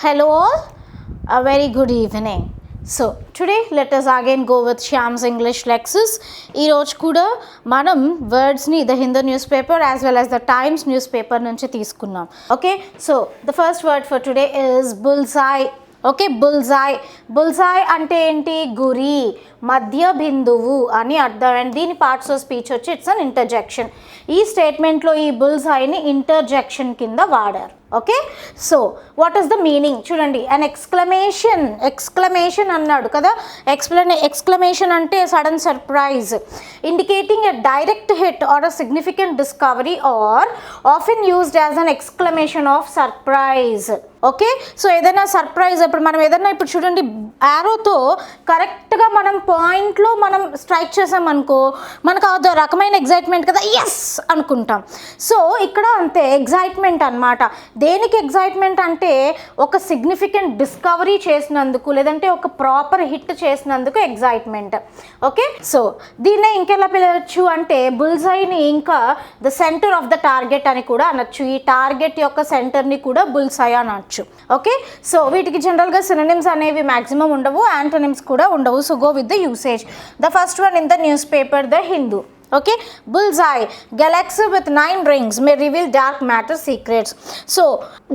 Hello all, a very good evening. So today let us again go with Shyam's English lexis ఈరోజు కూడా మనం వర్డ్స్ని the Hindu newspaper as well as the Times newspaper నుంచి తీసుకున్నాం. Okay so the first word for today is bullseye okay bullseye bullseye అంటే ఏంటి? గురి మధ్య బిందువు అని అర్థం. అండ్ దీని పార్ట్స్ ఆఫ్ స్పీచ్ వచ్చి ఇట్స్ అన్ ఇంటర్జెక్షన్ ఈ స్టేట్మెంట్లో ఈ బుల్జాయ్ని ఇంటర్జెక్షన్ కింద వాడారు. Okay so what is the meaning చూడండి అన్ ఎక్స్క్లమేషన్ ఎక్స్క్లమేషన్ అన్నాడు కదా? ఎక్స్ప్లెనే ఎక్స్క్లమేషన్ అంటే sudden surprise indicating a direct hit or a significant discovery or often used as an exclamation of surprise okay so ఏదైనా surprise ఇప్పుడు మనం ఏదైనా ఇప్పుడు చూడండి యారోతో కరెక్ట్గా మనం పాయింట్లో మనం స్ట్రైక్ చేసామనుకో మనకు అదో రకమైన ఎగ్జైట్మెంట్ కదా? ఎస్ అనుకుంటాం. సో ఇక్కడ అంతే ఎగ్జైట్మెంట్ అన్నమాట. దేనికి ఎగ్జైట్మెంట్ అంటే ఒక సిగ్నిఫికెంట్ డిస్కవరీ చేసినందుకు లేదంటే ఒక ప్రాపర్ హిట్ చేసినందుకు ఎగ్జైట్మెంట్ ఓకే? సో దీన్నే ఇంకెలా పిలవచ్చు అంటే బుల్సైని ఇంకా the centre of the target అని కూడా అనొచ్చు. ఈ టార్గెట్ యొక్క సెంటర్ని కూడా బుల్సై అనొచ్చు. ఓకే? సో వీటికి జనరల్గా సినిమ్స్ అనేవి మ్యాక్సిమం ఉండవు యాంటనిమ్స్ కూడా ఉండవు. So go with the usage the first one in the newspaper the Hindu okay bullseye galaxy with nine rings may reveal dark matter secrets so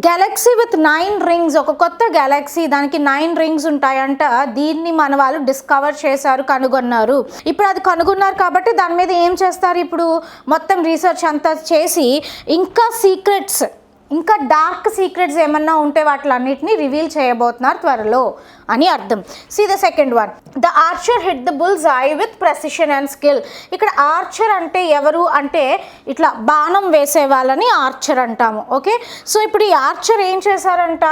galaxy with nine rings ఒక కొత్త Galaxy దానికి nine rings ఉంటాయంట. దీన్ని మన వాళ్ళు discover చేశారు కనుగొన్నారు. ఇప్పుడు అది కనుగొన్నారు కాబట్టి దాని మీద ఏం చేస్తారు ఇప్పుడు? మొత్తం రీసెర్చ్ అంతా చేసి ఇంకా సీక్రెట్స్ ఇంకా డార్క్ సీక్రెట్స్ ఏమన్నా ఉంటే వాటిలన్నిటిని రివీల్ చేయబోతున్నారు త్వరలో అని అర్థం. See the second one the archer hit the bulls eye with precision and skill ఇక్కడ ఆర్చర్ అంటే ఎవరు? అంటే ఇట్లా బాణం వేసే వాళ్ళని ఆర్చర్ అంటాము. ఓకే సో ఇప్పుడు ఈ ఆర్చర్ ఏం చేశారంట?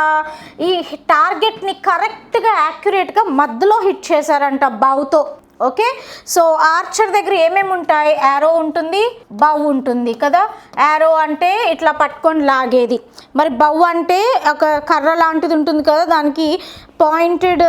ఈ టార్గెట్ని కరెక్ట్గా యాక్యురేట్గా మధ్యలో హిట్ చేశారంట బౌతో. ఓకే? సో ఆర్చర్ దగ్గర ఏమేమి ఉంటాయి? యారో ఉంటుంది బౌ ఉంటుంది కదా? యారో అంటే ఇట్లా పట్టుకొని లాగేది. మరి బౌ అంటే ఒక కర్ర లాంటిది ఉంటుంది కదా? దానికి పాయింటెడ్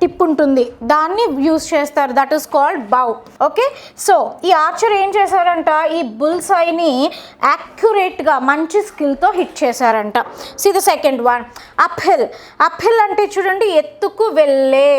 టిప్ uh, ఉంటుంది. దాన్ని యూస్ చేస్తారు. That is called bow okay? So ఈ ఆర్చర్ ఏం చేశారంట? ఈ బుల్స్ ఐని యాక్యురేట్గా మంచి స్కిల్తో హిట్ చేశారంట. See the second one uphill uphill అంటే చూడండి ఎత్తుకు వెళ్ళే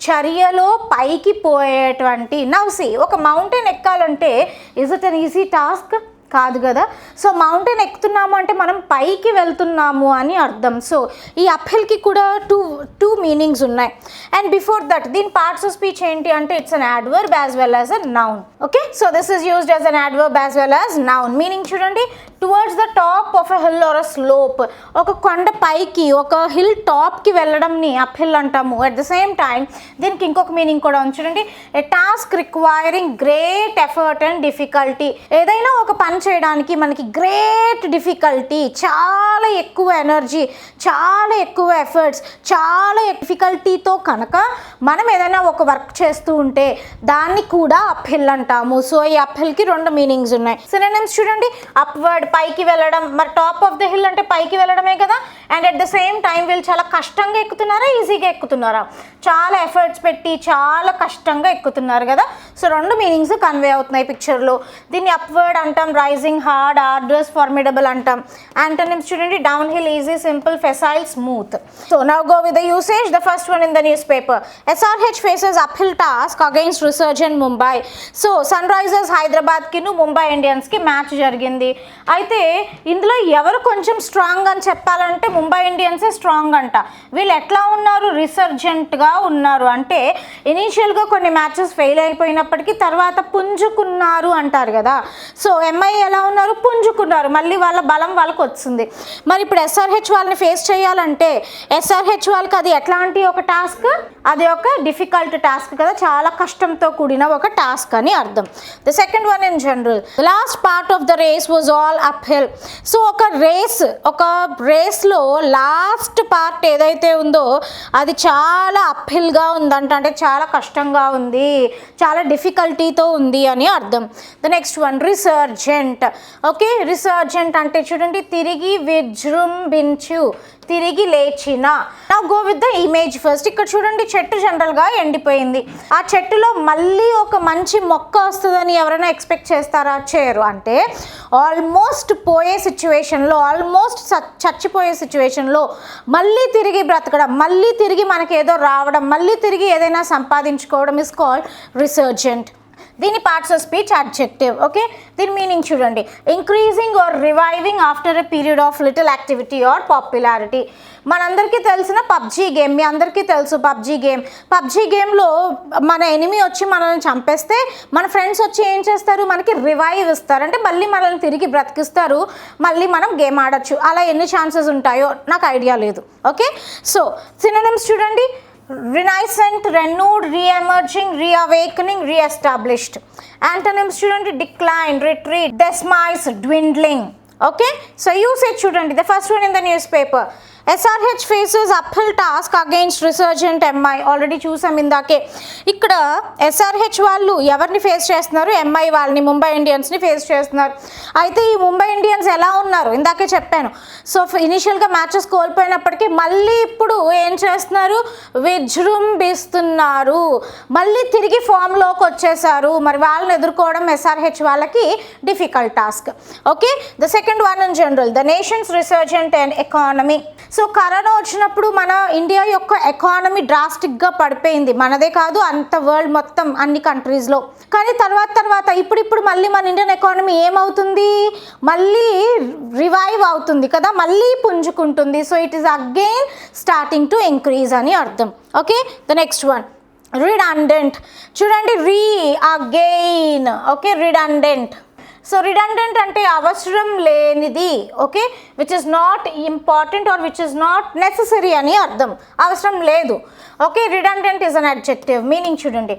చర్యలో పైకి పోయేటువంటి నవ్సి ఒక మౌంటైన్ ఎక్కాలంటే is it an easy task కాదు కదా. సో మౌంటైన్ ఎక్కుతున్నాము అంటే మనం పైకి వెళ్తున్నాము అని అర్థం. సో ఈ అప్హిల్కి కూడా టూ టూ మీనింగ్స్ ఉన్నాయి. అండ్ బిఫోర్ దట్ దీని పార్ట్స్ ఆఫ్ స్పీచ్ ఏంటి అంటే it's an adverb as well as a noun okay so this is used as an adverb as well as noun meaning చూడండి towards the top of a hill or a slope ఒక కొండ పైకి ఒక hill టాప్కి వెళ్ళడంని up hill అంటాము. At the same time దీనికి ఇంకొక మీనింగ్ కూడా ఉంది. చూడండి a task requiring great effort and difficulty ఏదైనా ఒక పని చేయడానికి మనకి గ్రేట్ డిఫికల్టీ చాలా ఎక్కువ ఎనర్జీ చాలా ఎక్కువ ఎఫర్ట్స్ చాలా డిఫికల్టీతో కనుక మనం ఏదైనా ఒక వర్క్ చేస్తూ ఉంటే దాన్ని కూడా అప్హిల్ అంటాము. సో ఈ అప్హిల్కి రెండు మీనింగ్స్ ఉన్నాయి. సినిమ్స్ చూడండి. అప్వర్డ్ పైకి వెళ్ళడం. మరి టాప్ ఆఫ్ ద హిల్ అంటే పైకి వెళ్ళడమే కదా? And at the same time వీళ్ళు చాలా కష్టంగా ఎక్కుతున్నారా? ఈజీగా ఎక్కుతున్నారా? చాలా ఎఫర్ట్స్ పెట్టి చాలా కష్టంగా ఎక్కుతున్నారు కదా? సో రెండు మీనింగ్స్ కన్వే అవుతున్నాయి పిక్చర్లో దీన్ని అప్వర్డ్ అంటాం రైజింగ్ హార్డ్ ఆర్డర్స్ ఫార్మిడబుల్ అంటాం. యాంటోనిమ్స్ చూడండి down hill easy simple facile smooth so now go with the usage the first one in the newspaper SRH faces uphill task against resurgent Mumbai so Sunrisers హైదరాబాద్కిను Mumbai ఇండియన్స్కి match జరిగింది అయితే ఇందులో ఎవరు కొంచెం strong అని చెప్పాలంటే ముంబై ఇండియన్సే స్ట్రాంగ్ అంట వీళ్ళు ఎట్లా ఉన్నారు రిసర్జెంట్గా ఉన్నారు అంటే ఇనీషియల్గా కొన్ని మ్యాచెస్ ఫెయిల్ అయిపోయినప్పటికీ తర్వాత పుంజుకున్నారు అంటారు కదా. సో ఎంఐ ఎలా ఉన్నారు? పుంజుకున్నారు. మళ్ళీ వాళ్ళ బలం వాళ్ళకు వస్తుంది. మరి ఇప్పుడు ఎస్ఆర్హెచ్ వాళ్ళని ఫేస్ చేయాలంటే ఎస్ఆర్హెచ్ వాళ్ళకి అది ఎట్లాంటి ఒక టాస్క్ అది ఒక డిఫికల్ట్ టాస్క్ కదా. చాలా కష్టంతో కూడిన ఒక టాస్క్ అని అర్థం. The second one in general last part of the race was all up hill so ఒక రేస్ ఒక రేస్లో లాస్ట్ పార్ట్ ఏదైతే ఉందో అది చాలా అప్హిల్గా ఉందంట. అంటే చాలా కష్టంగా ఉంది. చాలా డిఫికల్టీతో ఉంది అని అర్థం. The next one resurgent okay resurgent అంటే చూడండి తిరిగి విజృంభించు తిరిగి లేచిన. నా go with the image first ఇక్కడ చూడండి చెట్టు జనరల్గా ఎండిపోయింది. ఆ చెట్టులో మళ్ళీ ఒక మంచి మొక్క వస్తుందని ఎవరైనా ఎక్స్పెక్ట్ చేస్తారా? చేయరు. అంటే ఆల్మోస్ట్ పోయే సిచ్యువేషన్లో ఆల్మోస్ట్ చచ్చిపోయే సిచ్యువేషన్లో మళ్ళీ తిరిగి బ్రతకడం మళ్ళీ తిరిగి మనకి ఏదో రావడం మళ్ళీ తిరిగి ఏదైనా సంపాదించుకోవడం ఇస్ కాల్డ్ రిసర్జెంట్ దీని parts of speech adjective okay దీని మీనింగ్ చూడండి. Increasing or reviving after a period of little activity or popularity మనందరికీ తెలిసిన పబ్జీ గేమ్ మీ అందరికీ తెలుసు పబ్జీ గేమ్. పబ్జీ గేమ్లో మన ఎనిమి వచ్చి మనల్ని చంపేస్తే మన ఫ్రెండ్స్ వచ్చి ఏం చేస్తారు? మనకి రివైవ్ ఇస్తారు. అంటే మళ్ళీ మనల్ని తిరిగి బ్రతికిస్తారు. మళ్ళీ మనం గేమ్ ఆడొచ్చు. అలా ఎన్ని ఛాన్సెస్ ఉంటాయో నాకు ఐడియా లేదు. ఓకే సో సినోనిమ్స్ చూడండి. renaissance, renewed, re-emerging, reawakening, re-established. Antonym student decline, retreat, demise, dwindling. Okay, so you said student, the first one in the newspaper. SRH faces uphill task against resurgent MI already చూసాం ఇందాకే. ఇక్కడ SRH వాళ్ళు ఎవరిని face చేస్తున్నారు? MI వాళ్ళని Mumbai ఇండియన్స్ని face చేస్తున్నారు. అయితే ఈ ముంబై ఇండియన్స్ ఎలా ఉన్నారు? ఇందాకే చెప్పాను. సో ఇనిషియల్గా మ్యాచెస్ కోల్పోయినప్పటికీ మళ్ళీ ఇప్పుడు ఏం చేస్తున్నారు? విజృంభిస్తున్నారు. మళ్ళీ తిరిగి ఫామ్లోకి వచ్చేసారు. మరి వాళ్ళని ఎదుర్కోవడం ఎస్ఆర్హెచ్ వాళ్ళకి difficult task okay the second one in general the nation's resurgent and economy so corona వచ్చినప్పుడు మన ఇండియా యొక్క ఎకానమీ డ్రాస్టిక్గా పడిపోయింది. మనదే కాదు అంత వరల్డ్ మొత్తం అన్ని కంట్రీస్లో. కానీ తర్వాత తర్వాత ఇప్పుడిప్పుడు మళ్ళీ మన ఇండియన్ ఎకానమీ ఏమవుతుంది? మళ్ళీ రివైవ్ అవుతుంది కదా మళ్ళీ పుంజుకుంటుంది. So it is again starting to increase అని అర్థం. Okay the next one redundant చూడండి re again okay redundant so redundant అంటే అవసరం లేనిది okay which is not important or which is not necessary అని అర్థం. అవసరం లేదు. Okay redundant is an adjective meaning చూడండి.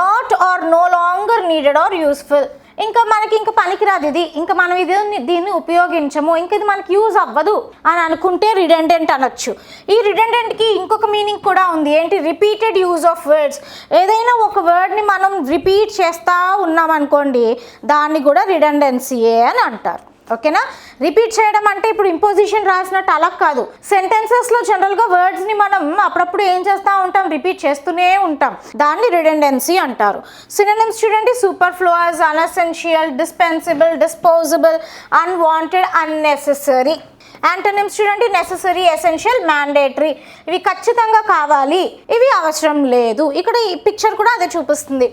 Not or no longer needed or useful ఇంకా మనకి ఇంకా పనికిరాదు ఇది. ఇంకా మనం ఇది దీన్ని ఉపయోగించము. ఇంకా ఇది మనకి యూజ్ అవ్వదు అని అనుకుంటే రిడెండెంట్ అనొచ్చు. ఈ రిడెండెంట్కి ఇంకొక మీనింగ్ కూడా ఉంది. ఏంటి? Repeated use of words. ఏదైనా ఒక వర్డ్ని మనం రిపీట్ చేస్తూ ఉన్నాం అనుకోండి దాన్ని కూడా రిడెండెన్సీయే అని అంటారు. ఓకేనా? రిపీట్ చేయడం అంటే ఇప్పుడు ఇంపోజిషన్ రాసినట్టు అలా కాదు. సెంటెన్సెస్లో జనరల్గా వర్డ్స్ని మనం అప్పుడప్పుడు ఏం చేస్తూ ఉంటాం? రిపీట్ చేస్తూనే ఉంటాం. దాన్ని రిడెండెన్సీ అంటారు. సినిమ్స్ చూడండి. Superfluous inessential dispensable disposable unwanted unnecessary antonyms చూడండి నెససరీ ఎసెన్షియల్ మ్యాండేటరీ ఇవి ఖచ్చితంగా కావాలి. ఇవి అవసరం లేదు. ఇక్కడ ఈ పిక్చర్ కూడా అదే చూపిస్తుంది.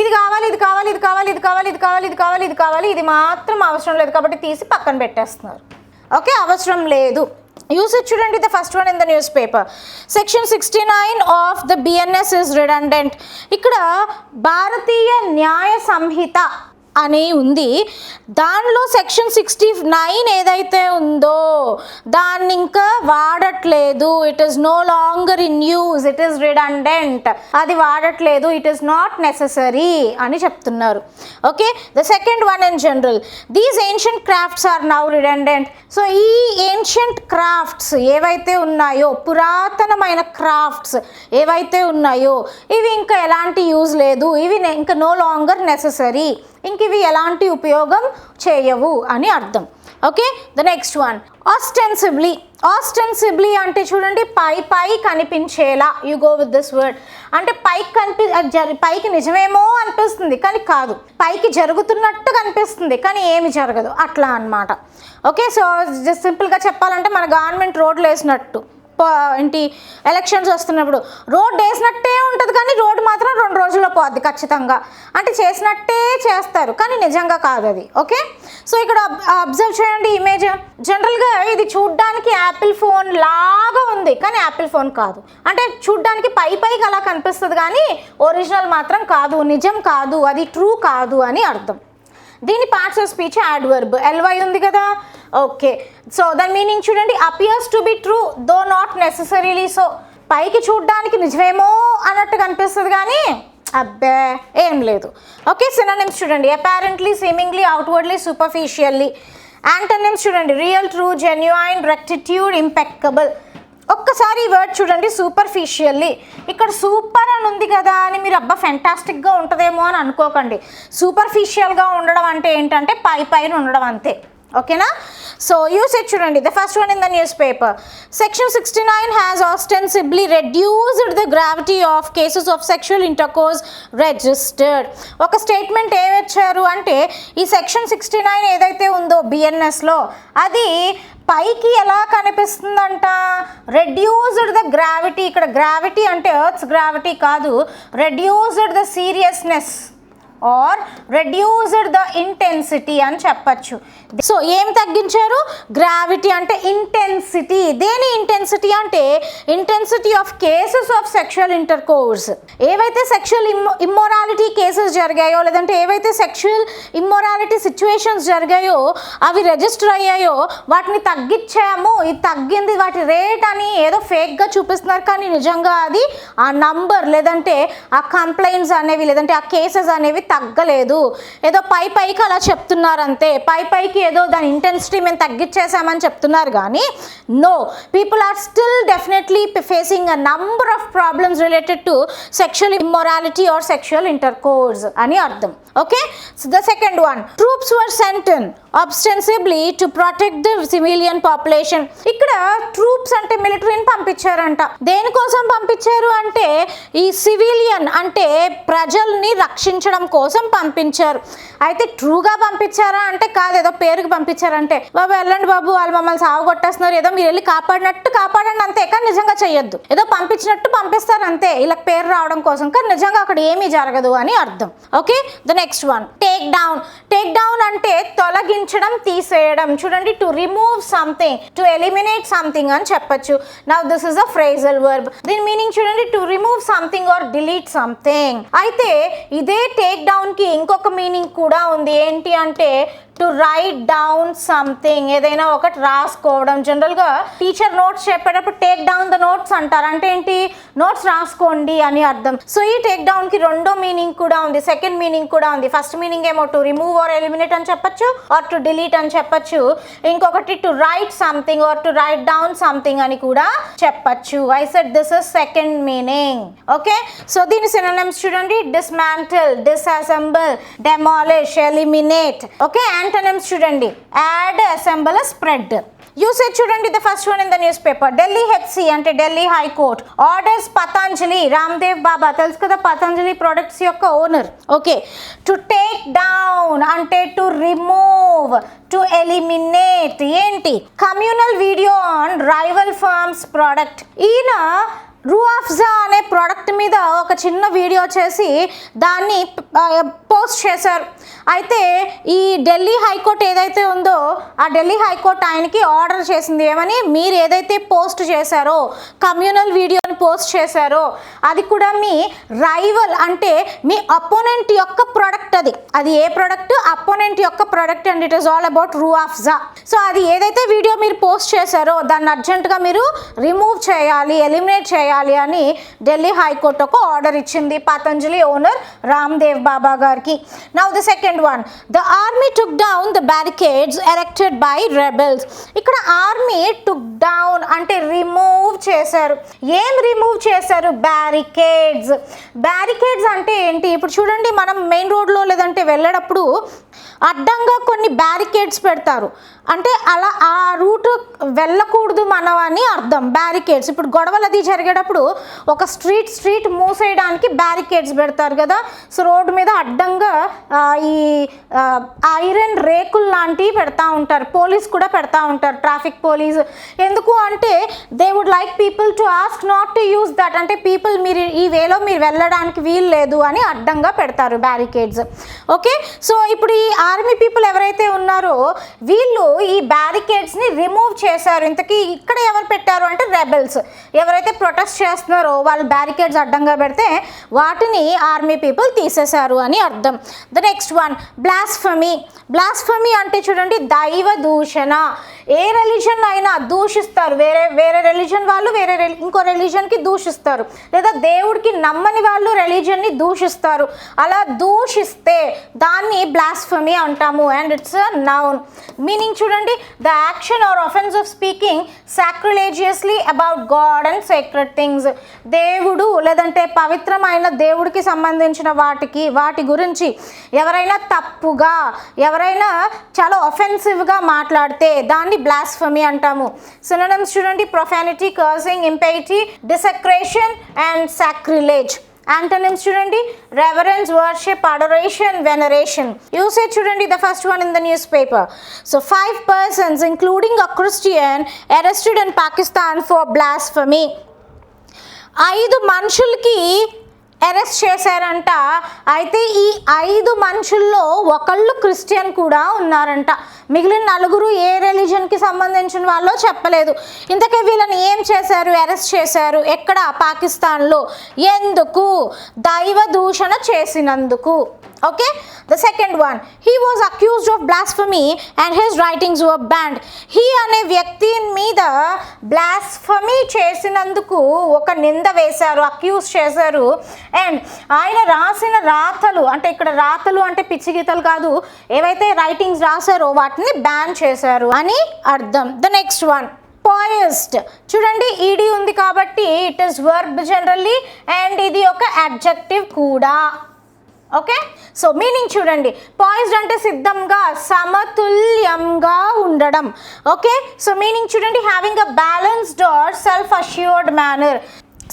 ఇది కావాలి ఇది కావాలి ఇది కావాలి ఇది కావాలి ఇది కావాలి ఇది కావాలి ఇది కావాలి. ఇది మాత్రం అవసరం లేదు కాబట్టి తీసి పక్కన పెట్టేస్తున్నారు. ఓకే అవసరం లేదు. యూసేజ్ చూడండి the first one in the newspaper section sixty nine of the BNS is redundant Bharatiya భారతీయ న్యాయ సంహిత అని ఉంది. దానిలో సెక్షన్ సిక్స్టీ నైన్ ఏదైతే ఉందో దాన్ని ఇంకా వాడట్లేదు. It is no longer in use it is redundant అది వాడట్లేదు. ఇట్ ఈస్ నాట్ నెససరీ అని చెప్తున్నారు. Okay the second one in general these ancient crafts are now redundant so ఈ ఏన్షియంట్ క్రాఫ్ట్స్ ఏవైతే ఉన్నాయో పురాతనమైన క్రాఫ్ట్స్ ఏవైతే ఉన్నాయో ఇవి ఇంకా ఎలాంటి యూజ్ లేదు. ఇవి ఇంకా నో లాంగర్ నెససరీ ఇంక ఇవి ఎలాంటి ఉపయోగం చేయవు అని అర్థం. Okay? The next one. Ostensibly ostensibly అంటే చూడండి పై పై కనిపించేలా you go with this word అంటే పైకి కనిపి అది జరి పైకి నిజమేమో అనిపిస్తుంది కానీ కాదు. పైకి జరుగుతున్నట్టు కనిపిస్తుంది కానీ ఏమి జరగదు. అట్లా అన్నమాట. ఓకే? సో జస్ట్ సింపుల్గా చెప్పాలంటే మన గవర్నమెంట్ రోడ్లు వేసినట్టు. ఏంటి ఎలక్షన్స్ వస్తున్నప్పుడు రోడ్ వేసినట్టే ఉంటుంది కానీ రోడ్ మాత్రం రెండు రోజుల్లో పోద్ది ఖచ్చితంగా. అంటే చేసినట్టే చేస్తారు కానీ నిజంగా కాదు అది ఓకే? సో ఇక్కడ అబ్జర్వ్ చేయండి ఇమేజ్. జనరల్గా ఇది చూడ్డానికి యాపిల్ ఫోన్ లాగా ఉంది కానీ యాపిల్ ఫోన్ కాదు. అంటే చూడ్డానికి పై పైకి అలా కనిపిస్తుంది కానీ ఒరిజినల్ మాత్రం కాదు నిజం కాదు అది ట్రూ కాదు అని అర్థం. దీని parts of speech adverb LY ఉంది కదా? ఓకే సో దాని మీనింగ్ చూడండి. Appears to be true though not necessarily so పైకి చూడడానికి నిజమేమో అన్నట్టు కనిపిస్తుంది కానీ అబ్బే ఏం లేదు. ఓకే సినానిమ్స్ చూడండి. Apparently seemingly outwardly superficially antonyms చూడండి. Real true genuine rectitude impeccable ఒక్కసారి ఈ వర్డ్ చూడండి. సూపర్ఫిషియల్లీ ఇక్కడ సూపర్ అని ఉంది కదా అని మీరు అబ్బా ఫెంటాస్టిక్గా ఉంటుందేమో అని అనుకోకండి. సూపర్ఫిషియల్గా ఉండడం అంటే ఏంటంటే పై పైన ఉండడం అంతే. ఓకేనా? సో యూసేజ్ చూడండి the first one in the newspaper section sixty nine has ostensibly reduced the gravity of cases of sexual intercourse registered ఒక స్టేట్మెంట్ ఏమిచ్చారు అంటే ఈ సెక్షన్ సిక్స్టీ నైన్ ఏదైతే ఉందో బిఎన్ఎస్లో అది పైకి ఎలా కనిపిస్తుందంట? రెడ్యూస్డ్ ద గ్రావిటీ ఇక్కడ గ్రావిటీ అంటే ఎర్త్స్ గ్రావిటీ కాదు reduced the seriousness or reduced the intensity అని చెప్పచ్చు. సో ఏం తగ్గించారు? గ్రావిటీ అంటే ఇంటెన్సిటీ. దేని ఇంటెన్సిటీ అంటే intensity of cases of sexual intercourse ఏవైతే సెక్షువల్ ఇమ్మొరాలిటీ కేసెస్ జరిగాయో లేదంటే ఏవైతే సెక్షువల్ ఇమ్మొరాలిటీ సిచ్యువేషన్స్ జరిగాయో అవి రిజిస్టర్ అయ్యాయో వాటిని తగ్గించాము. ఇది తగ్గింది వాటి రేట్ అని ఏదో ఫేక్గా చూపిస్తున్నారు. కానీ నిజంగా అది ఆ నంబర్ లేదంటే ఆ కంప్లైంట్స్ అనేవి లేదంటే ఆ కేసెస్ అనేవి తగ్గలేదు. ఏదో పై పైకి అలా చెప్తున్నారు అంతే పై పైకి ఏదో దాని ఇంటెన్సిటీ మేము తగ్గించేసామని చెప్తున్నారు కానీ no people are still definitely facing a number of problems related to sexual immorality or sexual intercourse అని అర్థం. Okay so the second one troops were sent in ostensibly to protect the civilian population ఇక్కడ troops అంటే మిలిటరీని పంపించారంట. దేనికోసం పంపించారు అంటే ఈ civilian అంటే ప్రజల్ని రక్షించడం కోసం పంపించారు. అయితే ట్రూగా పంపించారా అంటే కాదు ఏదో పేరుకి పంపించారంటే. బాబు వెళ్ళండి బాబు వాళ్ళు మమ్మల్ని సాగు కొట్టేస్తున్నారు ఏదో మీరు వెళ్ళి కాపాడినట్టు కాపాడండి అంతే కానీ నిజంగా చెయ్యొద్దు. ఏదో పంపించినట్టు పంపిస్తారు అంతే. ఇలా పేరు రావడం కోసం కానీ నిజంగా అక్కడ ఏమీ జరగదు అని అర్థం. Okay the next one take down take down అంటే తొలగించడం తీసేయడం. చూడండి to remove something to eliminate something అని చెప్పొచ్చు. Now this is a phrasal verb దీని మీనింగ్ చూడండి to remove something or delete something అయితే ఇదే టేక్ డౌన్కి ఇంకొక మీనింగ్ కూడా ఉంది. ఏంటి అంటే టు రైట్ డౌన్ సంథింగ్ ఏదైనా ఒకటి రాసుకోవడం. జనరల్గా టీచర్ నోట్స్ చెప్పేటప్పుడు టేక్ డౌన్ ద నోట్స్ అంటారు. అంటే ఏంటి? నోట్స్ రాసుకోండి అని అర్థం. సో ఈ టేక్ డౌన్కి రెండో మీనింగ్ కూడా ఉంది. సెకండ్ మీనింగ్ కూడా ఉంది. ఫస్ట్ మీనింగ్ ఏమో టు రిమూవ్ ఆర్ ఎలిమినేట్ అని చెప్పొచ్చు ఆర్ టు డిలీట్ అని చెప్పొచ్చు. ఇంకొకటి to write something or to write down something అని కూడా చెప్పచ్చు. I said this is second meaning okay so దీని సినోనిమ్స్ చూడండి. Dismantle disassemble demolish eliminate okay antonyms చూడండి. యాడ్ అసెంబల్ స్ప్రెడ్ యూసేజ్ చూడండి the first one in the newspaper Delhi HC అంటే Delhi high court orders Patanjali Ramdev Baba తెలుసు కదా Patanjali products యొక్క owner okay to take down అంటే to remove to eliminate ఏంటి? Communal video on rival firms product ఈయన రూఆఫ్జా అనే product మీద ఒక చిన్న వీడియో చేసి దాన్ని పోస్ట్ చేశారు. అయితే ఈ ఢిల్లీ హైకోర్టు ఏదైతే ఉందో ఆ ఢిల్లీ హైకోర్టు ఆయనకి ఆర్డర్ చేసింది ఏమని మీరు ఏదైతే పోస్ట్ చేశారో కమ్యూనల్ వీడియోని పోస్ట్ చేశారో అది కూడా మీ రైవల్ అంటే మీ అపోనెంట్ యొక్క ప్రోడక్ట్ అది. అది ఏ ప్రోడక్ట్ అపోనెంట్ యొక్క product and it is all about Rooh Afza so అది ఏదైతే వీడియో మీరు పోస్ట్ చేశారో దాన్ని అర్జెంటుగా మీరు రిమూవ్ చేయాలి ఎలిమినేట్ చేయాలి అని ఢిల్లీ హైకోర్టు ఒక ఆర్డర్ ఇచ్చింది పతంజలి ఓనర్ రామ్దేవ్ బాబా గారికి. Now the second one the army took down the barricades erected by rebels ఇక్కడ ఆర్మీ టుక్ డౌన్ అంటే రిమూవ్ చేశారు. ఏం రిమూవ్ చేశారు? బ్యారికేడ్స్ బ్యారికేడ్స్ అంటే ఏంటి? ఇప్పుడు చూడండి మనం మెయిన్ రోడ్లో లేదంటే వెళ్ళేటప్పుడు అడ్డంగా కొన్ని బ్యారికేడ్స్ పెడతారు. అంటే అలా ఆ రూట్ వెళ్ళకూడదు మనం అని అర్థం. బ్యారికేడ్స్ ఇప్పుడు గొడవలు అది జరిగేటప్పుడు ఒక స్ట్రీట్ స్ట్రీట్ మూసేయడానికి బ్యారికేడ్స్ పెడతారు కదా. సో రోడ్డు మీద అడ్డంగా ఈ ఐరన్ రేకులు లాంటివి పెడతా ఉంటారు. పోలీస్ కూడా పెడతా ఉంటారు. ట్రాఫిక్ పోలీస్ ఎందుకు అంటే they would like people to ask not to use that అంటే పీపుల్ మీరు ఈ వేలో మీరు వెళ్ళడానికి వీలు లేదు అని అడ్డంగా పెడతారు బ్యారికేడ్స్ ఓకే సో ఇప్పుడు ఈ ఆర్మీ పీపుల్ ఎవరైతే ఉన్నారో వీళ్ళు ఈ బ్యారికేడ్స్ని రిమూవ్ చేశారు. ఇంతకీ ఇక్కడ ఎవరు పెట్టారు అంటే రెబెల్స్ ఎవరైతే ప్రొటెస్ట్ చేస్తున్నారో వాళ్ళు బ్యారికేడ్స్ అడ్డంగా పెడితే వాటిని ఆర్మీ పీపుల్ తీసేశారు అని అర్థం. The next one blasphemy blasphemy అంటే చూడండి దైవ దూషణ. ఏ రిలీజన్ అయినా దూషిస్తారు. వేరే వేరే రిలీజన్ వాళ్ళు వేరే ఇంకో రిలీజన్కి దూషిస్తారు. లేదా దేవుడికి నమ్మని వాళ్ళు రిలీజన్ని దూషిస్తారు. అలా దూషిస్తే దాన్ని బ్లాస్ఫమీ అంటాము. And it's a noun meaning చూడండి the action or offence of speaking sacrilegiously about god and sacred things దేవుడు లేదంటే పవిత్రమైన దేవుడికి సంబంధించిన వాటికి వాటి గురించి ఎవరైనా ఎవరైనా తప్పుగా ఎవరైనా చాలా ఒఫెన్సివ్గా మాట్లాడితే దాన్ని బ్లాస్ఫమీ అంటాము. సినోనమ్స్ చూడండి profanity cursing impiety desecration and sacrilege antonyms చూడండి reverence worship adoration veneration usage చూడండి the first one in the newspaper so five persons including a Christian arrested in Pakistan for blasphemy ఐదు మనుషులకి arrest చేశారంట. అయితే ఈ ఐదు మనుషుల్లో ఒకళ్ళు క్రిస్టియన్ కూడా ఉన్నారంట. మిగిలిన నలుగురు ఏ రిలీజన్కి సంబంధించిన వాళ్ళో చెప్పలేదు. ఇంతకే వీళ్ళని ఏం చేశారు? అరెస్ట్ చేశారు. ఎక్కడ? పాకిస్తాన్లో. ఎందుకు? దైవ దూషణ చేసినందుకు. Okay the second one he was accused of blasphemy and his writings were banned he అనే వ్యక్తి మీద బ్లాస్ఫమీ చేసినందుకు ఒక నింద వేశారు అక్యూజ్ చేశారు. అండ్ ఆయన రాసిన రాతలు అంటే ఇక్కడ రాతలు అంటే పిచ్చి గీతలు కాదు ఏవైతే రైటింగ్స్ రాశారో వాటిని బ్యాన్ చేశారు అని అర్థం. ద నెక్స్ట్ వన్ పాయిస్ట్ చూడండి ఈడీ ఉంది కాబట్టి it is verb generally and ఇది ఒక అడ్జెక్టివ్ కూడా. ఓకే? సో మీనింగ్ చూడండి. పాయిజ్డ్ అంటే సిద్ధంగా సమతుల్యంగా ఉండడం. ఓకే? సో మీనింగ్ చూడండి. Having a balanced or self assured manner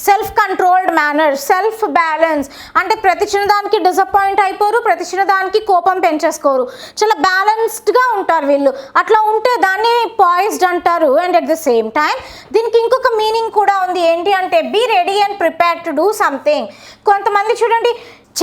self controlled manner self balance అంటే ప్రతి చిన్నదానికి డిసప్పాయింట్ అయిపోరు ప్రతి చిన్నదానికి కోపం పెంచేసుకోరు. చాలా బ్యాలెన్స్డ్గా ఉంటారు వీళ్ళు. అట్లా ఉంటే దాన్ని పాయిస్డ్ అంటారు. And at the same time దీనికి ఇంకొక మీనింగ్ కూడా ఉంది. ఏంటి అంటే be ready and prepare to do something కొంతమంది చూడండి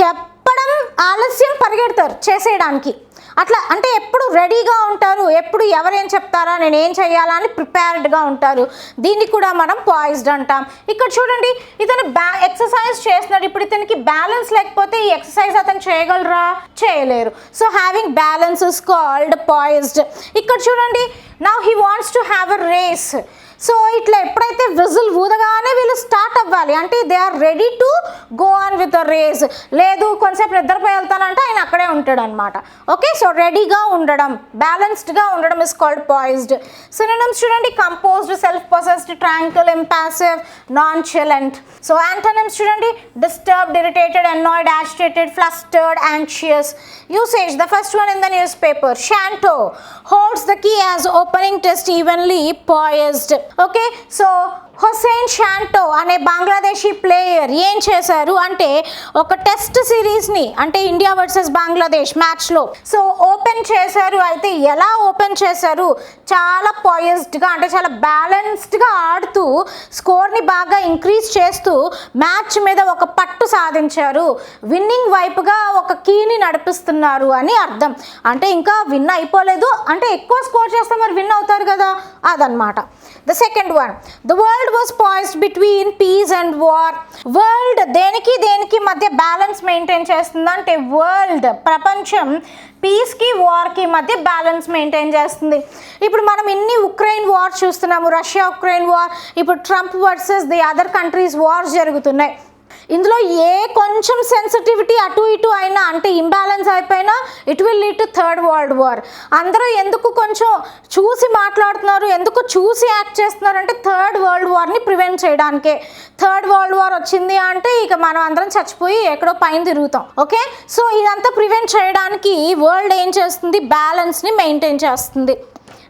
చెప్ చెప్పడం ఆలస్యం పరిగెడతారు చేసేయడానికి. అట్లా అంటే ఎప్పుడు రెడీగా ఉంటారు? ఎప్పుడు ఎవరేం చెప్తారా? నేను ఏం చేయాలా అని ప్రిపేర్డ్గా ఉంటారు. దీన్ని కూడా మనం పాయిజ్డ్ అంటాం. ఇక్కడ చూడండి ఇతను బ్యా ఎక్సర్సైజ్ చేస్తున్నాడు. ఇప్పుడు ఇతనికి బ్యాలెన్స్ లేకపోతే ఈ ఎక్సర్సైజ్ అతను చేయగలరా? చేయలేరు. So having balance is called poised ఇక్కడ చూడండి now he wants to have a race. So ఇట్లా ఎప్పుడైతే విజిల్ ఊదగానే వీళ్ళు స్టార్ట్ అవ్వాలి. అంటే they are ready to go on with a race లేదు కొంచెంసేపు నిద్రపోయి వెళ్తానంటే ఆయన అక్కడే ఉంటాడు అనమాట ఓకే సో రెడీగా ఉండడం బ్యాలెన్స్డ్గా ఉండడం ఇస్ కాల్డ్ పాయిజ్డ్ సినిమ్స్ చూడండి composed self possessed tranquil impassive nonchalant so antonyms చూడండి disturbed irritated annoyed agitated flustered anxious usage the first one in the newspaper Shanto holds the key as opening test evenly poised okay so Hossain Shanto అనే Bangladeshi player ఏం చేశారు అంటే ఒక test సిరీస్ని అంటే India versus Bangladesh మ్యాచ్లో so open చేశారు. అయితే ఎలా ఓపెన్ చేశారు? చాలా పాయిస్డ్గా అంటే చాలా బ్యాలెన్స్డ్గా ఆడుతూ స్కోర్ని బాగా ఇంక్రీజ్ చేస్తూ మ్యాచ్ మీద ఒక పట్టు సాధించారు. విన్నింగ్ వైపుగా ఒక కీని నడిపిస్తున్నారు అని అర్థం. అంటే ఇంకా విన్ అయిపోలేదు. అంటే ఎక్కువ స్కోర్ చేస్తే మరి విన్ అవుతారు కదా? అదనమాట the second one the world was poised between peace and war world దేనికి దేనికి మధ్య బ్యాలెన్స్ మెయింటైన్ చేస్తుంది అంటే వరల్డ్ ప్రపంచం పీస్కి వార్కి మధ్య బ్యాలెన్స్ మెయింటైన్ చేస్తుంది. ఇప్పుడు మనం ఇన్ని ఉక్రెయిన్ వార్ చూస్తున్నాము? రష్యా ఉక్రెయిన్ వార్ ఇప్పుడు Trump versus the other countries wars జరుగుతున్నాయి. ఇందులో ఏ కొంచెం సెన్సిటివిటీ అటు ఇటు అయినా అంటే ఇంబ్యాలెన్స్ అయిపోయినా it will lead to third world war అందరూ ఎందుకు కొంచెం చూసి మాట్లాడుతున్నారు ఎందుకు చూసి యాక్ట్ చేస్తున్నారు అంటే థర్డ్ వరల్డ్ వార్ని ప్రివెంట్ చేయడానికే. థర్డ్ వరల్డ్ వార్ వచ్చింది అంటే ఇక మనం అందరం చచ్చిపోయి ఎక్కడో పైన తిరుగుతాం ఓకే? సో ఇదంతా ప్రివెంట్ చేయడానికి వరల్డ్ ఏం చేస్తుంది? బ్యాలెన్స్ని మెయింటైన్ చేస్తుంది.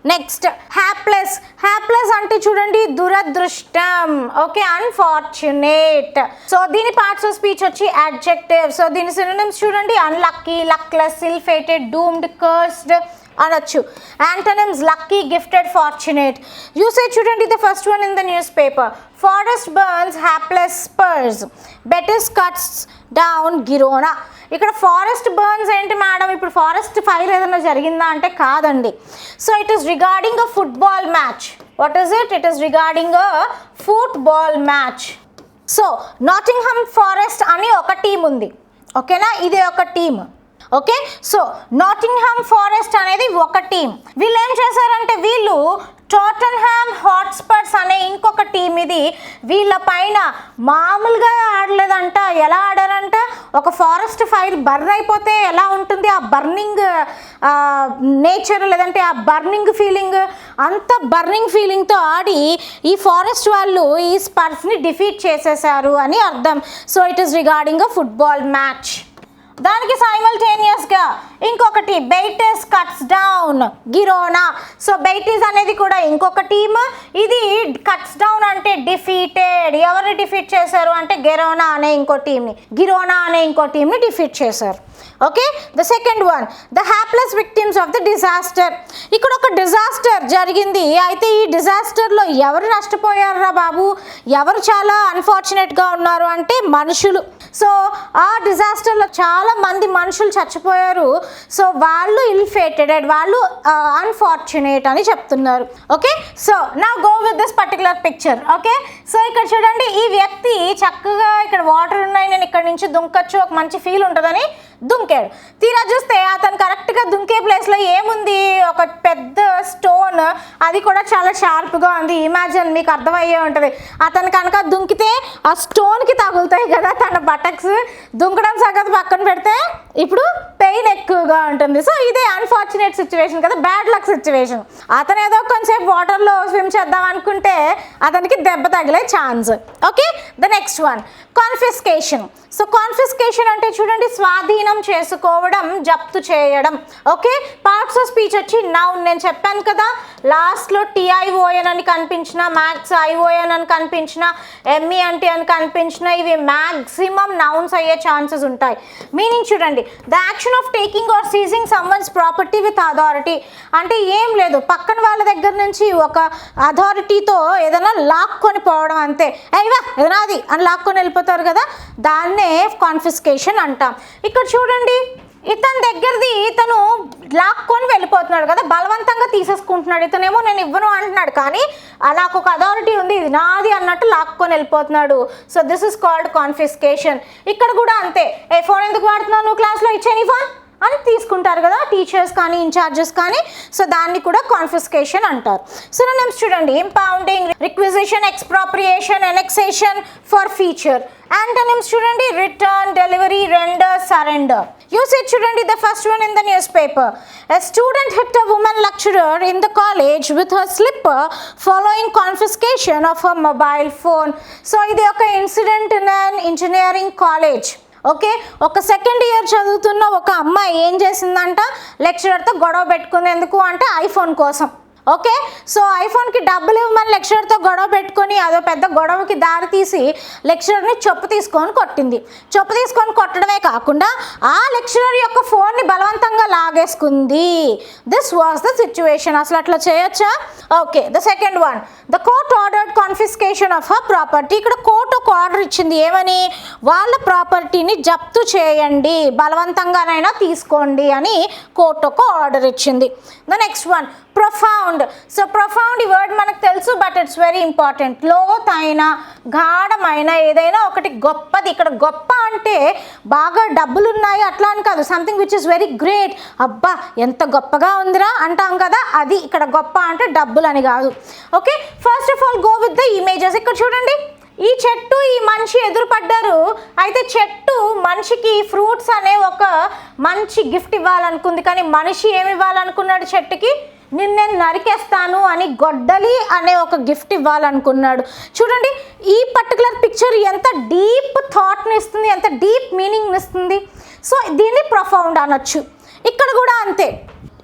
నెక్స్ట్ హ్యాప్లెస్ హ్యాప్లెస్ అంటే చూడండి దురదృష్టం. ఓకే అన్ఫార్చునేట్ సో దీని పార్ట్స్ ఆఫ్ స్పీచ్ వచ్చి అడ్జెక్టివ్ సో దీని సినిమ్స్ చూడండి unlucky luckless ill-fated doomed cursed అనొచ్చు. Antonyms lucky gifted fortunate usage చూడండి the first one in the newspaper forest burns hapless spurs Betis cuts down Girona. ఇక్కడ forest burns ఏంటి madam ఇప్పుడు forest fire ఏదైనా జరిగిందా అంటే కాదండి. So it is regarding a football match what is it it is regarding a football match so Nottingham Forest అని ఒక team ఉంది. ఓకేనా ఇది ఒక team okay so Nottingham Forest అనేది ఒక టీం వీళ్ళు ఏం చేశారంటే వీళ్ళు టోటన్హామ్ హాట్స్పర్స్ అనే ఇంకొక టీం ఇది. వీళ్ళ పైన మామూలుగా ఆడలేదంట. ఎలా ఆడారంట? ఒక ఫారెస్ట్ ఫైర్ బర్న్ అయిపోతే ఎలా ఉంటుంది? ఆ బర్నింగ్ నేచర్ లేదంటే ఆ బర్నింగ్ ఫీలింగ్ అంత బర్నింగ్ ఫీలింగ్తో ఆడి ఈ ఫారెస్ట్ వాళ్ళు ఈ స్పర్స్ని డిఫీట్ చేసేసారు అని అర్థం. So it is regarding a football match దానికి సైమల్టేనియస్గా ఇంకొకటి Betis cuts down Girona so Betis అనేది కూడా ఇంకొక టీమ్ ఇది కట్స్ డౌన్ అంటే డిఫీటెడ్ ఎవరిని డిఫీట్ చేశారు అంటే గెరోనా అనే ఇంకో టీంని గిరోనా అనే ఇంకో టీంని డిఫీట్ చేశారు. Okay the second one the hapless victims of the disaster ఇక్కడ ఒక డిజాస్టర్ జరిగింది. అయితే ఈ డిజాస్టర్లో ఎవరు నష్టపోయారా బాబు? ఎవరు చాలా అన్ఫార్చునేట్గా ఉన్నారు అంటే మనుషులు. సో ఆ డిజాస్టర్లో చాలా మంది మనుషులు చచ్చిపోయారు. సో వాళ్ళు ఇల్ఫేటెడ్ వాళ్ళు అన్ఫార్చునేట్ అని చెప్తున్నారు. ఓకే సో నా go with this particular picture okay so ఇక్కడ చూడండి ఈ వ్యక్తి చక్కగా ఇక్కడ వాటర్ ఉన్నాయి. నేను ఇక్కడ నుంచి దుంకచ్చు ఒక మంచి ఫీల్ ఉంటుందని దుంకాడు. తీరా చూస్తే అతను కరెక్ట్గా దుంకే ప్లేస్లో ఏముంది? ఒక పెద్ద స్టోన్ అది కూడా చాలా షార్ప్గా ఉంది. ఇమాజిన్ మీకు అర్థమయ్యే ఉంటుంది. అతను కనుక దుంకితే ఆ స్టోన్కి తగులుతాయి కదా తన బటక్స్ దుంకడం సంగతి పక్కన పెడితే ఇప్పుడు పెయిన్ ఎక్కువగా ఉంటుంది. సో ఇదే అన్ఫార్చునేట్ సిచ్యువేషన్ కదా బ్యాడ్ లక్ సిచ్యువేషన్ అతను ఏదో కొంచెంసేపు వాటర్లో స్విమ్ చేద్దాం అనుకుంటే అతనికి దెబ్బ తగిలే chance okay the next one confiscation so confiscation అంటే చూడండి స్వాధీనం చేసుకోవడం జప్తు చేయడం. ఓకే పార్ట్స్ ఆఫ్ స్పీచ్ వచ్చి నౌన్ నేను చెప్పాను కదా. లాస్ట్లో టీఐఓఎన్ అని కనిపించిన మ్యాక్స్ ఐఓఎన్ అని కనిపించిన ఎంఈ అంటే అని కనిపించిన ఇవి మ్యాక్సిమం నౌన్స్ అయ్యే ఛాన్సెస్ ఉంటాయి. మీనింగ్ చూడండి the action of taking or seizing someone's property with authority అంటే ఏం లేదు పక్కన వాళ్ళ దగ్గర నుంచి ఒక అథారిటీతో ఏదైనా లాక్కొని పోవడం అంతే. అయ్యవా ఏదైనా అది అని లాక్కొని వెళ్ళిపోతారు కదా దాన్నే కాన్ఫిస్కేషన్ అంటాం. ఇక్కడ చూడండి ఇతని దగ్గరది ఇతను లాక్కొని వెళ్ళిపోతున్నాడు కదా బలవంతంగా తీసేసుకుంటున్నాడు. ఇతనేమో నేను ఇవ్వను అంటున్నాడు కానీ నాకు ఒక అథారిటీ ఉంది ఇది నాది అన్నట్టు లాక్కొని వెళ్ళిపోతున్నాడు. So this is called confiscation ఇక్కడ కూడా అంతే. ఏ ఫోన్ ఎందుకు వాడుతున్నావు నువ్వు క్లాస్లో ఇచ్చే నీ ఫోన్ అని తీసుకుంటారు కదా టీచర్స్ కానీ ఇన్ఛార్జెస్ కానీ. సో దాన్ని కూడా కాన్ఫిస్కేషన్ అంటారు. సో నేమ్స్ చూడండి. Impounding requisition expropriation annexation forfeiture antonyms చూడండి. Return delivery render surrender usage చూడండి the first one in the newspaper a student hit a woman lecturer in the college with her slipper following confiscation of a mobile phone so ఇది ఒక incident in an engineering college okay ఒక second year చదువుతున్న ఒక అమ్మాయి ఏం చేసిందంట? లెక్చరర్తో గొడవ పెట్టుకుంది ఎందుకు అంటే ఐఫోన్ కోసం. ఓకే? సో ఐఫోన్కి డబ్బులు ఇవ్వమని లెక్చరర్తో గొడవ పెట్టుకొని అదో పెద్ద గొడవకి దారి తీసి లెక్చరర్ని చెప్పు తీసుకొని కొట్టింది. చెప్పు తీసుకొని కొట్టడమే కాకుండా ఆ లెక్చరర్ యొక్క ఫోన్ని బలవంతంగా లాగేసుకుంది. దిస్ వాస్ ద సిచ్యువేషన్ అసలు అట్లా చేయొచ్చా? Okay the second one the court ordered confiscation of her property ఇక్కడ కోర్టు ఒక ఆర్డర్ ఇచ్చింది. ఏమని? వాళ్ళ ప్రాపర్టీని జప్తు చేయండి. బలవంతంగానైనా తీసుకోండి అని కోర్టు ఒక ఆర్డర్ ఇచ్చింది. The next one profound so profound ఈ వర్డ్ మనకు తెలుసు బట్ ఇట్స్ వెరీ ఇంపార్టెంట్ లోతైన గాఢమైన ఏదైనా ఒకటి గొప్పది. ఇక్కడ గొప్ప అంటే బాగా డబ్బులు ఉన్నాయి అట్లా అని కాదు. Something which is very great అబ్బా ఎంత గొప్పగా ఉందిరా అంటాం కదా అది ఇక్కడ గొప్ప అంటే డబ్బులు అని కాదు. Okay first of all go with the images ఇక్కడ చూడండి. ఈ చెట్టు ఈ మనిషి ఎదురుపడ్డారు. అయితే చెట్టు మనిషికి ఫ్రూట్స్ అనే ఒక మంచి గిఫ్ట్ ఇవ్వాలనుకుంది. కానీ మనిషి ఏమి ఇవ్వాలనుకున్నాడు చెట్టుకి? నిన్ను నేను నరికేస్తాను అని గొడ్డలి అనే ఒక గిఫ్ట్ ఇవ్వాలనుకున్నాడు. చూడండి ఈ పర్టికులర్ పిక్చర్ ఎంత డీప్ థాట్ని ఇస్తుంది ఎంత డీప్ మీనింగ్ని ఇస్తుంది. సో దీన్ని ప్రొఫౌండ్ అనొచ్చు. ఇక్కడ కూడా అంతే.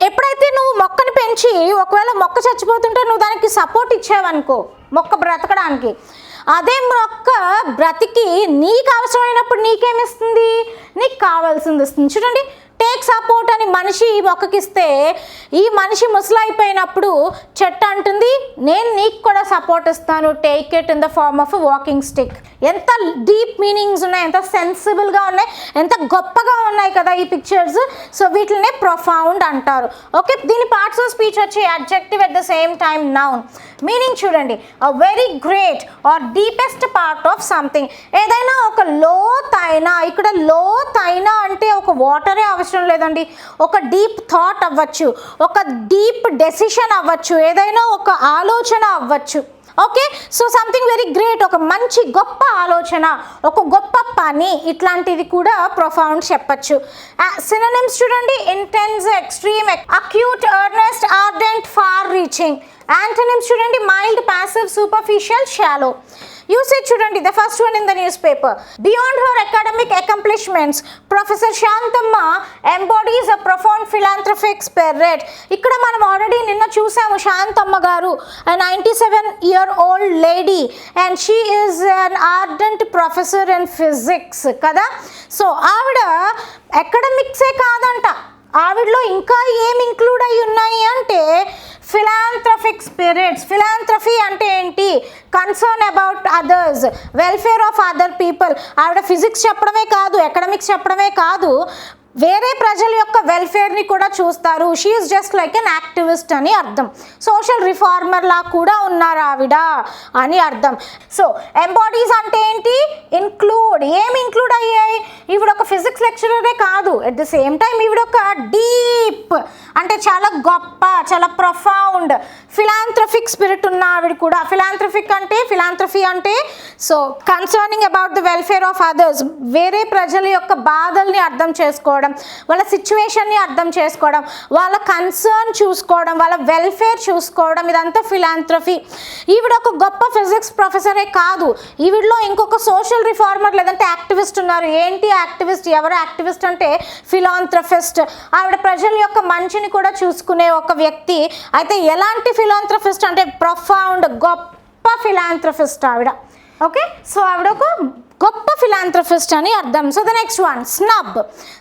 ఎప్పుడైతే నువ్వు మొక్కని పెంచి ఒకవేళ మొక్క చచ్చిపోతుంటే నువ్వు దానికి సపోర్ట్ ఇచ్చావనుకో మొక్క బ్రతకడానికి అదే మొక్క బ్రతికి నీకు అవసరమైనప్పుడు నీకేమిస్తుంది నీకు కావాల్సింది ఇస్తుంది. చూడండి టేక్ సపోర్ట్ అని మనిషి ఈ మొక్కకిస్తే ఈ మనిషి ముసలైపోయినప్పుడు చెట్టు అంటుంది నేను నీకు కూడా సపోర్ట్ ఇస్తాను take it in the form of walking stick ఎంత డీప్ మీనింగ్స్ ఉన్నాయి ఎంత సెన్సిబుల్గా ఉన్నాయి ఎంత గొప్పగా ఉన్నాయి కదా ఈ పిక్చర్స్ సో వీటినే ప్రొఫౌండ్ అంటారు. ఓకే దీని పార్ట్స్ ఆఫ్ స్పీచ్ వచ్చి adjective at the same time noun meaning చూడండి a very great or deepest part of something ఏదైనా ఒక లోతైన ఇక్కడ లోతైన అంటే ఒక వాటరే అవసరం లేదండి. ఒక డీప్ థాట్ అవ్వచ్చు ఒక డీప్ డెసిషన్ అవ్వచ్చు ఏదైనా ఒక ఆలోచన అవ్వచ్చు. Okay so something very great ఒక మంచి గొప్ప ఆలోచన ఒక గొప్ప పని ఇట్లాంటిది కూడా ప్రొఫౌండ్ చెప్పచ్చు. సినోనిమ్స్ చూడండి intense extreme acute earnest ardent far reaching antonyms చూడండి mild passive superficial shallow usage చూడండి the first one in the newspaper beyond her academic accomplishments professor Shantamma embodies a profound philanthropic spirit ఇక్కడ మనం already నిన్న చూసాము Shantamma garu ninety seven year old lady and she is an ardent professor in physics కదా? So ఆవిడ అకాడమిక్సే కాదంట. ఆవిడలో ఇంకా ఏం ఇంక్లూడ్ అయి ఉన్నాయి అంటే ఫిలాంథ్రఫిక్ స్పిరిట్స్ ఫిలాంథ్రఫీ అంటే ఏంటి? Concern about others welfare of other people ఆవిడ ఫిజిక్స్ చెప్పడమే కాదు ఎకడమిక్స్ చెప్పడమే కాదు వేరే ప్రజల యొక్క వెల్ఫేర్ని కూడా చూస్తారు. She is just like an activist అని అర్థం. సోషల్ రిఫార్మర్లా కూడా ఉన్నారు ఆవిడ అని అర్థం. సో ఎంబాడీస్ అంటే ఏంటి? ఇన్క్లూడ్ ఏం ఇంక్లూడ్ అయ్యాయి? ఈవిడ ఒక ఫిజిక్స్ లెక్చరరే కాదు. ఎట్ ద సేమ్ టైం ఈవిడ ఒక డీప్ అంటే చాలా గొప్ప చాలా ప్రొఫౌండ్ ఫిలాంథ్రఫిక్ స్పిరిట్ ఉన్న ఆవిడ కూడా. ఫిలాంథ్రఫిక్ అంటే ఫిలాంథ్రఫీ అంటే so concerning about the welfare of others వేరే ప్రజల యొక్క బాధల్ని అర్థం చేసుకోవడం వాళ్ళ సిచ్యువేషన్ని అర్థం చేసుకోవడం వాళ్ళ కన్సర్న్ చూసుకోవడం వాళ్ళ వెల్ఫేర్ చూసుకోవడం ఇదంతా ఫిలాంథ్రఫీ ఈవిడ ఒక గొప్ప ఫిజిక్స్ ప్రొఫెసరే కాదు. ఈవిడలో ఇంకొక సోషల్ రిఫార్మర్ లేదంటే యాక్టివిస్ట్ ఉన్నారు. ఏంటి యాక్టివిస్ట్ ఎవరు యాక్టివిస్ట్ అంటే ఫిలాంథ్రఫిస్ట్ ఆవిడ ప్రజల యొక్క మంచిని కూడా చూసుకునే ఒక వ్యక్తి. అయితే ఎలాంటి ఫిలాంథ్రఫిస్ట్ అంటే ప్రొఫౌండ్ గొప్ప ఫిలాంథ్రఫిస్ట్ ఆవిడ. ఓకే సో ఆవిడ ఒక గొప్ప ఫిలాంథ్రఫిస్ట్ అని అర్థం. So the next one snub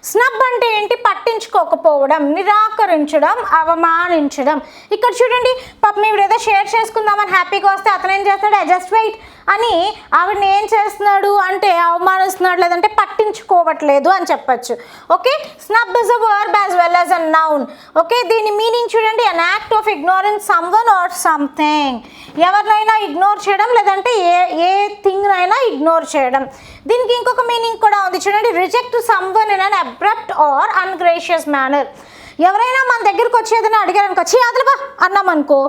snub అంటే ఏంటి? పట్టించుకోకపోవడం నిరాకరించడం అవమానించడం. ఇక్కడ చూడండి పాప మేము ఏదో షేర్ చేసుకుందామని హ్యాపీగా వస్తే అతను ఏం చేస్తాడు? జస్ట్ వెయిట్ అని ఆవిడని ఏం చేస్తున్నాడు అంటే అవమానిస్తున్నాడు లేదంటే పట్టించుకోవట్లేదు అని చెప్పచ్చు. Okay? Snub is a verb as well as a noun okay? దీని మీనింగ్ చూడండి. An act of ignorance someone or something ఎవరినైనా ఇగ్నోర్ చేయడం లేదంటే ఏ ఏ థింగ్నైనా ఇగ్నోర్ చేయడం. దీనికి ఇంకొక మీనింగ్ కూడా ఉంది. చూడండి. Reject someone in an abrupt or ungracious manner ఎవరైనా మన దగ్గరికి వచ్చి ఏదైనా అడిగారనుకో చీ అదలబా అన్నాం అనుకో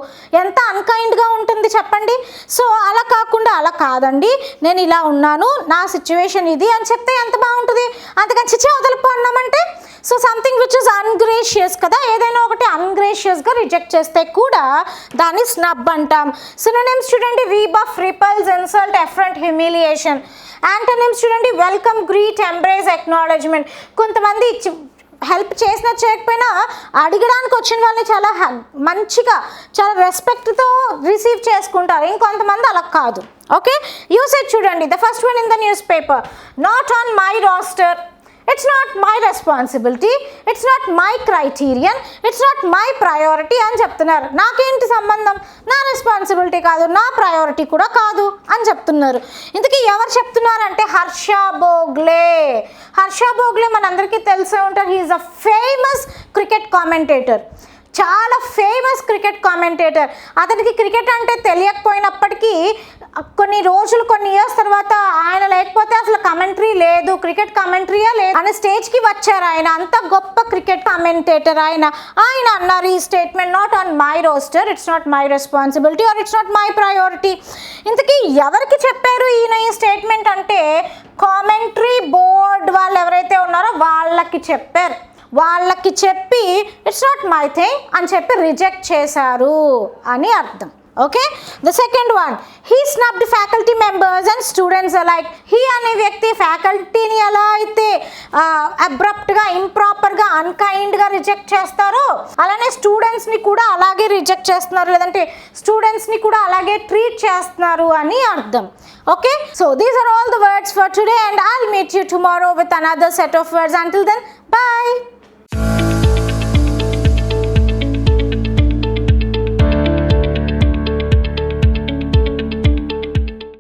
ఎంత అన్కైండ్గా ఉంటుంది చెప్పండి. సో అలా కాకుండా అలా కాదండి నేను ఇలా ఉన్నాను నా సిచ్యువేషన్ ఇది అని చెప్తే ఎంత బాగుంటుంది? అంతకని చిచ్చి వదలపో అన్నామంటే so something which is ungracious కదా ఏదైనా ఒకటి అన్గ్రేషియస్గా రిజెక్ట్ చేస్తే కూడా దాన్ని స్నబ్ అంటాం. సినోనిమ్స్ చూడండి rebuff repulse insult affront humiliation antonyms చూడండి వెల్కమ్ గ్రీట్ ఎంబ్రేజ్ ఎక్నాలజ్మెంట్ కొంతమంది హెల్ప్ చేసినా చేయకపోయినా అడగడానికి వచ్చిన వాళ్ళని చాలా మంచిగా చాలా రెస్పెక్ట్తో రిసీవ్ చేసుకుంటారు. ఇంకొంతమంది అలా కాదు. ఓకే యూసేజ్ చూడండి. The first one in the newspaper not on my roster it's not my responsibility it's not my criterion it's not my priority అని చెప్తున్నారు. నాకేంటి సంబంధం? నా రెస్పాన్సిబిలిటీ కాదు. నా ప్రయారిటీ కూడా కాదు అని చెప్తున్నారు. ఇంతకీ ఎవరు చెప్తున్నారంటే హర్ష బోగ్లే. హర్ష బోగ్లే మనందరికీ తెలిసే ఉంటారు. He is a famous cricket commentator చాలా ఫేమస్ క్రికెట్ కామెంటేటర్ అతనికి క్రికెట్ అంటే తెలియకపోయినప్పటికీ కొన్ని రోజులు కొన్ని ఇయర్స్ తర్వాత ఆయన లేకపోతే అసలు కమెంటరీ లేదు క్రికెట్ కమెంటరీయే లేదు. ఆయన స్టేజ్కి వచ్చారు ఆయన అంత గొప్ప క్రికెట్ కమెంటేటర్ ఆయన. ఆయన అన్నారు ఈ statement not on my roster it's not my responsibility or it's not my priority ఇంతకీ ఎవరికి చెప్పారు ఈయన ఈ స్టేట్మెంట్ అంటే కామెంటరీ బోర్డ్ వాళ్ళు ఎవరైతే ఉన్నారో వాళ్ళకి చెప్పారు. వాళ్ళకి చెప్పి ఇట్స్ నాట్ మై థింగ్ అని చెప్పి రిజెక్ట్ చేశారు అని అర్థం. Okay the second one he snubbed faculty members and students like he అనే వ్యక్తి ఫ్యాకల్టీని ఎలా అయితే అబ్రప్ట్గా ఇంప్రాపర్గా అన్కైండ్గా రిజెక్ట్ చేస్తారో అలానే స్టూడెంట్స్ని కూడా అలాగే రిజెక్ట్ చేస్తున్నారు. లేదంటే స్టూడెంట్స్ని కూడా అలాగే ట్రీట్ చేస్తున్నారు అని అర్థం. Okay so these are all the words for today and I meet you tomorrow with another set of words until then bye